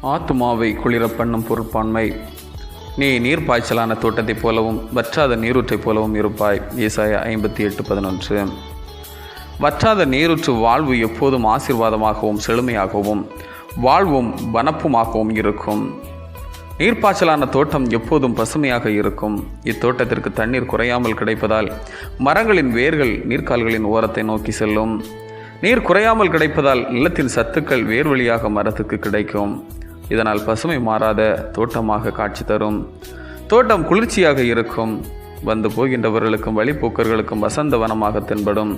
ஆத்மாவை குளிர பண்ணும் பொருட்பான்மை நீ நீர் பாய்ச்சலான தோட்டத்தைப் போலவும் வற்றாத நீரூற்றைப் போலவும் இருப்பாய். ஈசாய ஐம்பத்தி எட்டு பதினொன்று. வற்றாத நீரூற்று வாழ்வு எப்போதும் ஆசீர்வாதமாகவும் செழுமையாகவும் வாழ்வும் வனப்புமாகவும் இருக்கும். நீர்ப்பாய்ச்சலான தோட்டம் எப்போதும் பசுமையாக இருக்கும். இத்தோட்டத்திற்கு தண்ணீர் குறையாமல் கிடைப்பதால் மரங்களின் வேர்கள் நீர்க்கால்களின் ஓரத்தை நோக்கி செல்லும். நீர் குறையாமல் கிடைப்பதால் நிலத்தின் சத்துக்கள் வேர் வழியாக மரத்துக்கு கிடைக்கும். இதனால் பசுமை மாறாத தோட்டமாக காட்சி தரும். தோட்டம் குளிர்ச்சியாக இருக்கும். வந்து போகின்றவர்களுக்கும் வழிப்போக்கர்களுக்கும் வசந்த வனமாக தென்படும்.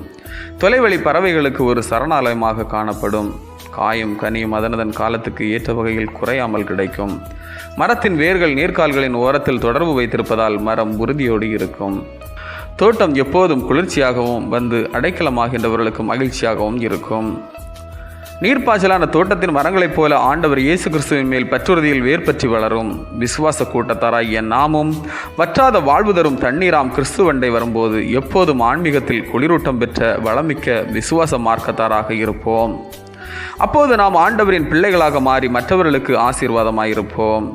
தொலைவழி பறவைகளுக்கு ஒரு சரணாலயமாக காணப்படும். காயும் கனியும் அதனதன் காலத்துக்கு ஏற்ற வகையில் குறையாமல் கிடைக்கும். மரத்தின் வேர்கள் நீர்க்கால்களின் ஓரத்தில் தொடர்பு வைத்திருப்பதால் மரம் உறுதியோடு இருக்கும். தோட்டம் எப்போதும் குளிர்ச்சியாகவும் வந்து அடைக்கலமாகின்றவர்களுக்கு மகிழ்ச்சியாகவும் இருக்கும். நீர்ப்பாய்ச்சலான தோட்டத்தின் மரங்களைப் போல ஆண்டவர் இயேசு கிறிஸ்துவின் மேல் பற்றுறுதியில் வேர்பற்றி வளரும். விசுவாச கூட்டத்தாராகிய நாமும் வற்றாத வாழ்வு தரும் தண்ணீராம் கிறிஸ்துவண்டை வரும்போது எப்போதும் ஆன்மீகத்தில் குளிரூட்டம் பெற்ற வளமிக்க விசுவாச மார்க்கத்தாராக இருப்போம். அப்போது நாம் ஆண்டவரின் பிள்ளைகளாக மாறி மற்றவர்களுக்கு ஆசீர்வாதமாயிருப்போம்.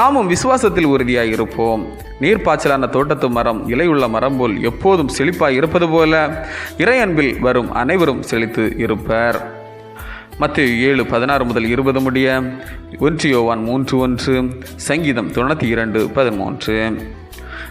நாமும் விசுவாசத்தில் உறுதியாக இருப்போம் நீர்ப்பாய்ச்சலான தோட்டத்து மரம் இலையுள்ள மரம் போல் எப்போதும் செழிப்பாய் இருப்பது போல இறையன்பில் வரும் அனைவரும் செழித்து இருப்பர். மத்திய ஏழு பதினாறு முதல் இருபது முடிய ஒன்று யோவான் மூன்று ஒன்று சங்கீதம் தொண்ணூற்றி இரண்டு பதிமூன்று.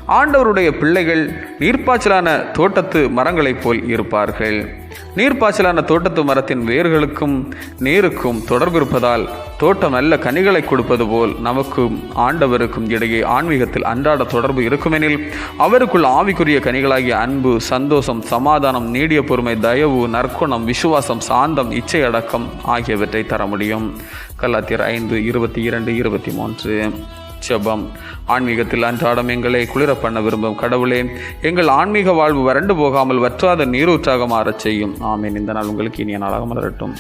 ஆண்டவருடைய பிள்ளைகள் நீர்ப்பாய்ச்சலான தோட்டத்து மரங்களைப் போல் இருப்பார்கள். நீர்ப்பாய்ச்சலான தோட்டத்து மரத்தின் வேர்களுக்கும் நீருக்கும் தொடர்பு இருப்பதால் தோட்டம் நல்ல கனிகளை கொடுப்பது போல் நமக்கும் ஆண்டவருக்கும் இடையே ஆன்மீகத்தில் அன்றாட தொடர்பு இருக்குமெனில் அவருக்குள் ஆவிக்குரிய கனிகளாகிய அன்பு சந்தோஷம் சமாதானம் நீடிய பொறுமை தயவு நற்குணம் விசுவாசம் சாந்தம் இச்சை அடக்கம் ஆகியவற்றை தர முடியும். கல்லாத்தியர் ஐந்து இருபத்தி இரண்டு இருபத்தி மூன்று. ஜெபம் ஆன்மீகத்தில் அன்றாடம் எங்களை குளிர பண்ண விரும்பும் கடவுளே எங்கள் ஆன்மீக வாழ்வு வறண்டு போகாமல் வற்றாத நீரூற்றாக மாறச் செய்யும். ஆமேன். இந்த நாள் உங்களுக்கு இனிய நாளாக மலரட்டும்.